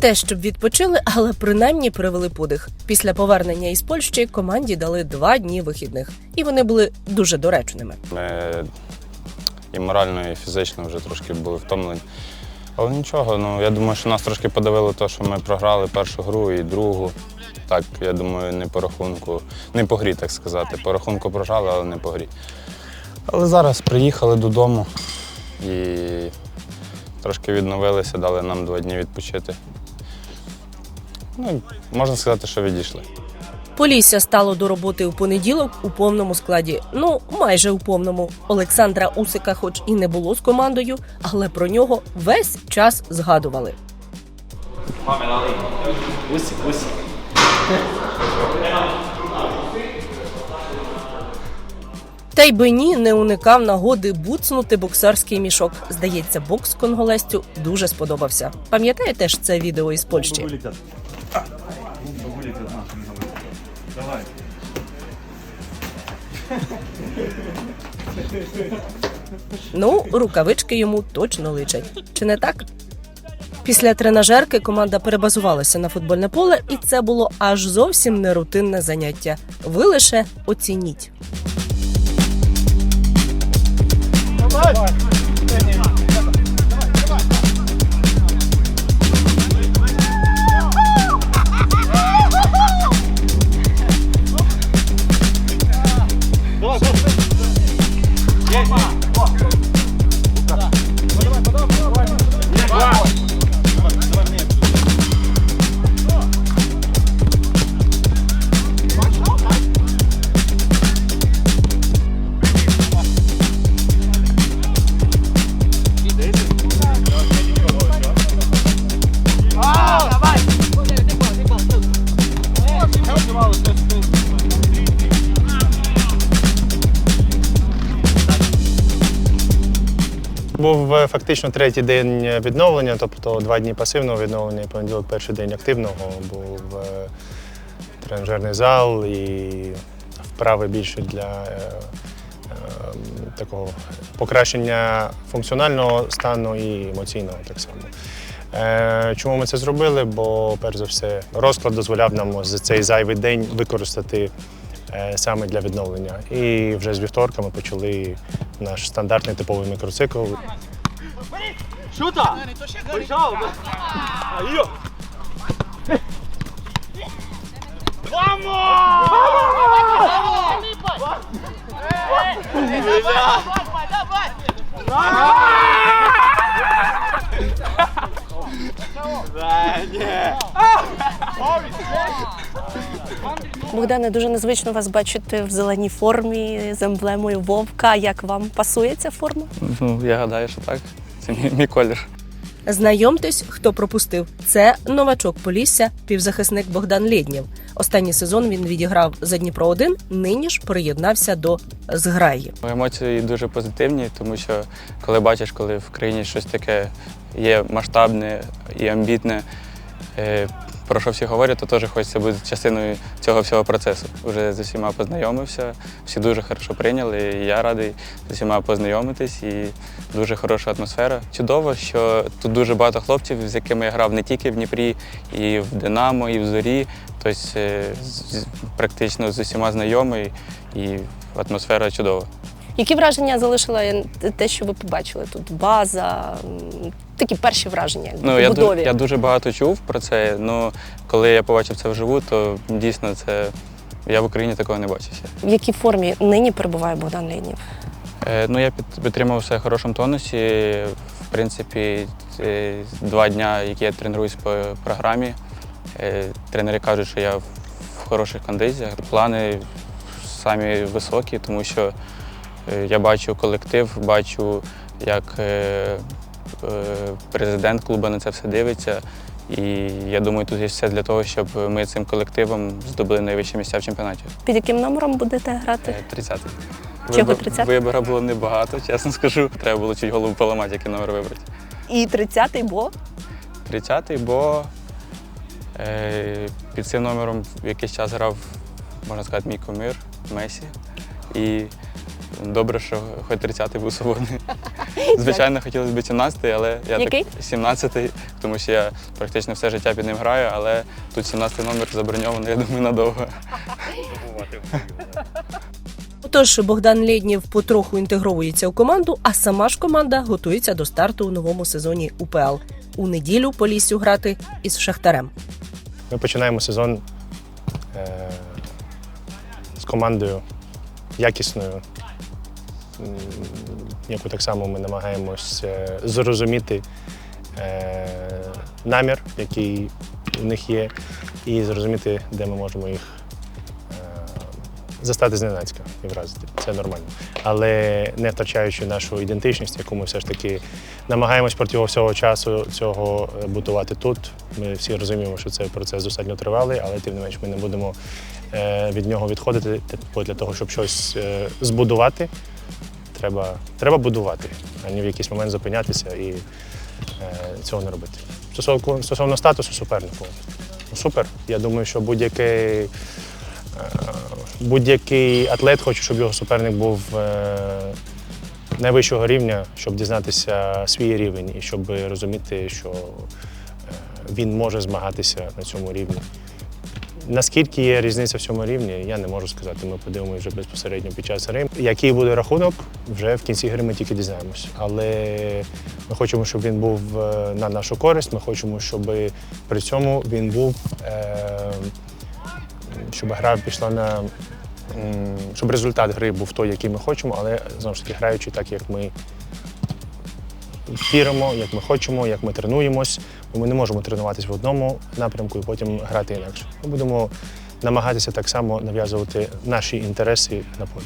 те, щоб відпочили, але принаймні перевели подих. Після повернення із Польщі команді дали два дні вихідних, і вони були дуже доречними. Ми і морально, і фізично вже трошки були втомлені. Але нічого, ну я думаю, що нас трошки подавило те, що ми програли першу гру і другу. Так, я думаю, не по рахунку, не по грі, так сказати. По рахунку програли, але не по грі. Але зараз приїхали додому і трошки відновилися, дали нам два дні відпочити. Ну, можна сказати, що відійшли. Полісся стало до роботи у понеділок у повному складі. Ну майже у повному. Олександра Усика, хоч і не було з командою, але про нього весь час згадували. Усик, усик. Та й Бені не уникав нагоди буцнути боксерський мішок. Здається, бокс конголестю дуже сподобався. Пам'ятаєте ж це відео із Польщі? Давай. Ну, рукавички йому точно личать. Чи не так? Після тренажерки команда перебазувалася на футбольне поле, і це було аж зовсім не рутинне заняття. Ви лише оцініть. Був е, фактично третій день відновлення, тобто два дні пасивного відновлення, і понеділок перший день активного. Був е, тренажерний зал і вправи більше для е, е, такого покращення функціонального стану і емоційного так само. Е, Чому ми це зробили? Бо, перш за все, розклад дозволяв нам за цей зайвий день використати е, саме для відновлення. І вже з вівторка ми почали наш стандартний типовий мікроцикл. Шута! Прийшов! Айо! Богдане, дуже незвично вас бачити в зеленій формі з емблемою вовка. Як вам пасує ця форма? Ну, я гадаю, що так. Це мій, мій колір. Знайомтесь, хто пропустив. Це новачок Полісся, півзахисник Богдан Лєднєв. Останній сезон він відіграв за Дніпро 1 нині ж приєднався до зграї. Емоції дуже позитивні, тому що коли бачиш, коли в країні щось таке є масштабне і амбітне, е, про що всі говорять, то теж хочеться бути частиною цього всього процесу. Уже з усіма познайомився, всі дуже хорошо прийняли. І я радий з усіма познайомитись і дуже хороша атмосфера. Чудово, що тут дуже багато хлопців, з якими я грав не тільки в Дніпрі, і в Динамо, і в Зорі. Тобто е, практично з усіма знайомий і атмосфера чудова. Які враження залишила те, що ви побачили тут? База, такі перші враження Ну, я, ду- будові. я дуже багато чув про це, але коли я побачив це вживу, то дійсно це я в Україні такого не бачив ще. В якій формі нині перебуває Богдан Лєднєв? Е, ну, я під, підтримав все в хорошому тонусі. В принципі, е, два дня, які я тренуюсь по програмі, е, тренери кажуть, що я в хороших кондиціях. Плани самі високі, тому що я бачу колектив, бачу, як е, е, президент клубу на це все дивиться. І я думаю, тут є все для того, щоб ми цим колективом здобули найвищі місця в чемпіонаті. Під яким номером будете грати? Е, 30. Чого 30? Вибора було небагато, чесно скажу. Треба було чуть голову поламати, який номер вибрати. І 30-й, бо 30-й, бо е, під цим номером в якийсь час грав, можна сказати, мій кумир Месі. І добре, що хоч 30-й був свободний. Звичайно, хотілося б 17, але я Який? так 17, тому що я практично все життя під ним граю, але тут 17 номер заброньований, я думаю, надовго. Отож, Богдан Лєднєв потроху інтегровується у команду, а сама ж команда готується до старту у новому сезоні УПЛ. У неділю Поліссю грати із Шахтарем. Ми починаємо сезон е, з командою якісною, яку так само ми намагаємось е, зрозуміти е, намір, який у них є, і зрозуміти, де ми можемо їх е, застати зненацька і вразити. Це нормально. Але не втрачаючи нашу ідентичність, яку ми все ж таки намагаємось протягом всього часу цього будувати тут. Ми всі розуміємо, що цей процес достатньо тривалий, але тим не менш ми не будемо від нього відходити. Бо для того, щоб щось збудувати, треба, треба будувати, а не в якийсь момент зупинятися і е, цього не робити. Стосовно, стосовно статусу супернику, ну, супер. Я думаю, що будь-який. е, Будь-який атлет хоче, щоб його суперник був е, найвищого рівня, щоб дізнатися свій рівень і щоб розуміти, що е, він може змагатися на цьому рівні. Наскільки є різниця в цьому рівні, я не можу сказати. Ми подивимося вже безпосередньо під час гри. Який буде рахунок, вже в кінці гри ми тільки дізнаємося. Але ми хочемо, щоб він був е, на нашу користь. Ми хочемо, щоб при цьому він був, е, щоб гра пішла на щоб результат гри був той, який ми хочемо, але знову ж таки граючи так, як ми віримо, як ми хочемо, як ми тренуємось. Бо ми не можемо тренуватись в одному напрямку і потім грати інакше. Ми будемо намагатися так само нав'язувати наші інтереси на полі.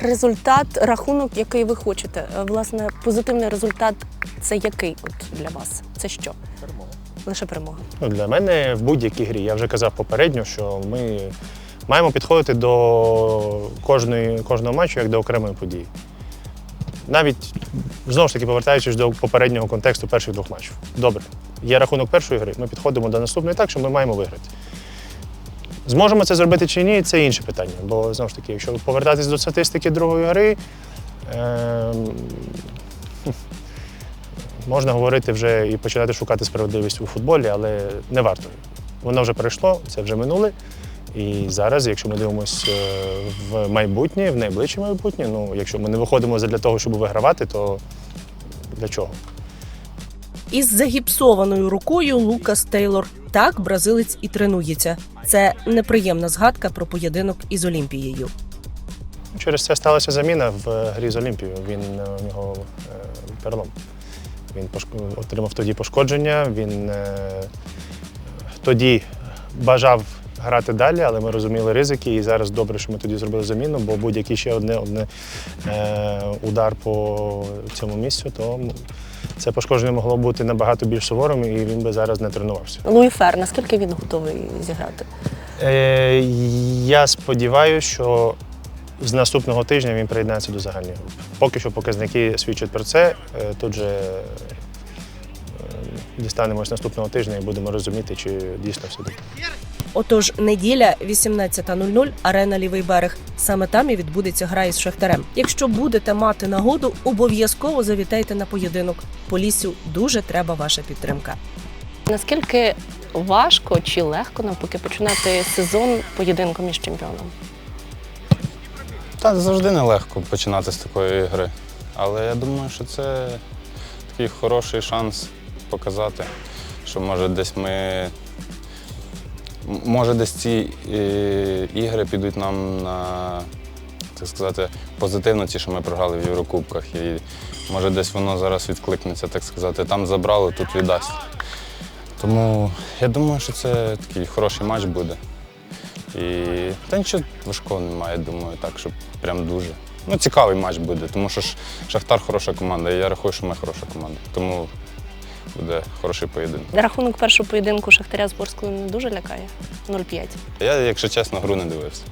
Результат, рахунок, який ви хочете. Е, Власне, позитивний результат це який от для вас? Це що? Перемога. Лише перемога. Ну, для мене в будь-якій грі. Я вже казав попередньо, що ми маємо підходити до кожної, кожного матчу як до окремої події. Навіть знову ж таки повертаючись до попереднього контексту перших двох матчів. Добре, є рахунок першої гри, ми підходимо до наступної так, що ми маємо виграти. Зможемо це зробити чи ні, це інше питання. Бо знову ж таки, якщо повертатись до статистики другої гри, ем, можна говорити вже і починати шукати справедливість у футболі, але не варто. Воно вже пройшло, це вже минуле. І зараз, якщо ми дивимося в майбутнє, в найближче майбутнє, ну якщо ми не виходимо для того, щоб вигравати, то для чого? Із загіпсованою рукою Лукас Тейлор. Так бразилець і тренується. Це неприємна згадка про поєдинок із Олімпією. Через це сталася заміна в грі з Олімпією. Він е, у нього е, перелом. Він отримав тоді пошкодження. Він е, тоді бажав грати далі, але ми розуміли ризики. І зараз добре, що ми тоді зробили заміну, бо будь-який ще одне, одне е, удар по цьому місцю, то це пошкодження могло бути набагато більш суворим, і він би зараз не тренувався. Луї Фер, наскільки він готовий зіграти? Е, я сподіваюся, що з наступного тижня він приєднається до загальної групи. Поки що показники свідчать про це. Е, Тут же е, дістанемось наступного тижня і будемо розуміти, чи дійсно все добре. Отож, неділя 18.00, арена Лівий берег. Саме там і відбудеться гра із Шахтарем. Якщо будете мати нагоду, обов'язково завітайте на поєдинок. Поліссю дуже треба ваша підтримка. Наскільки важко чи легко навпаки починати сезон поєдинком із чемпіоном? Та завжди нелегко починати з такої гри. Але я думаю, що це такий хороший шанс показати, що може десь ми. Може, десь ці е, ігри підуть нам на, так сказати, позитивно, ті, що ми програли в Єврокубках. І може десь воно зараз відкликнеться, так сказати. Там забрали, тут віддасть. Тому я думаю, що це такий хороший матч буде. І та нічого важкого немає, думаю, так, щоб прям дуже. Ну, цікавий матч буде, тому що Шахтар хороша команда, і я рахую, що ми хороша команда. Тому буде хороший поєдинок. Рахунок першого поєдинку Шахтаря з Борською не дуже лякає. 0-5. Я, якщо чесно, гру не дивився.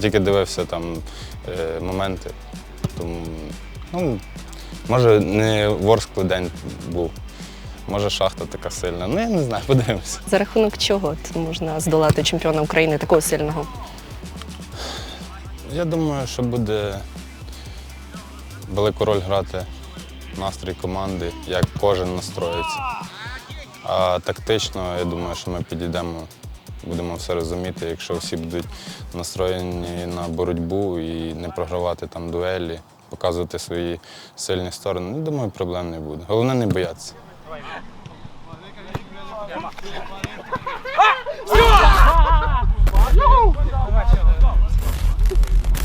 Тільки дивився там е, моменти. Тому, ну, може, не ворсклий день був, може шахта така сильна. Ну, я не знаю, подивимося. За рахунок чого можна здолати чемпіона України такого сильного? Я думаю, що буде велику роль грати настрій команди, як кожен настроїться. А тактично, я думаю, що ми підійдемо, будемо все розуміти, якщо всі будуть настроєні на боротьбу і не програвати там дуелі, показувати свої сильні сторони. Ну, думаю, проблем не буде. Головне не боятися. Все!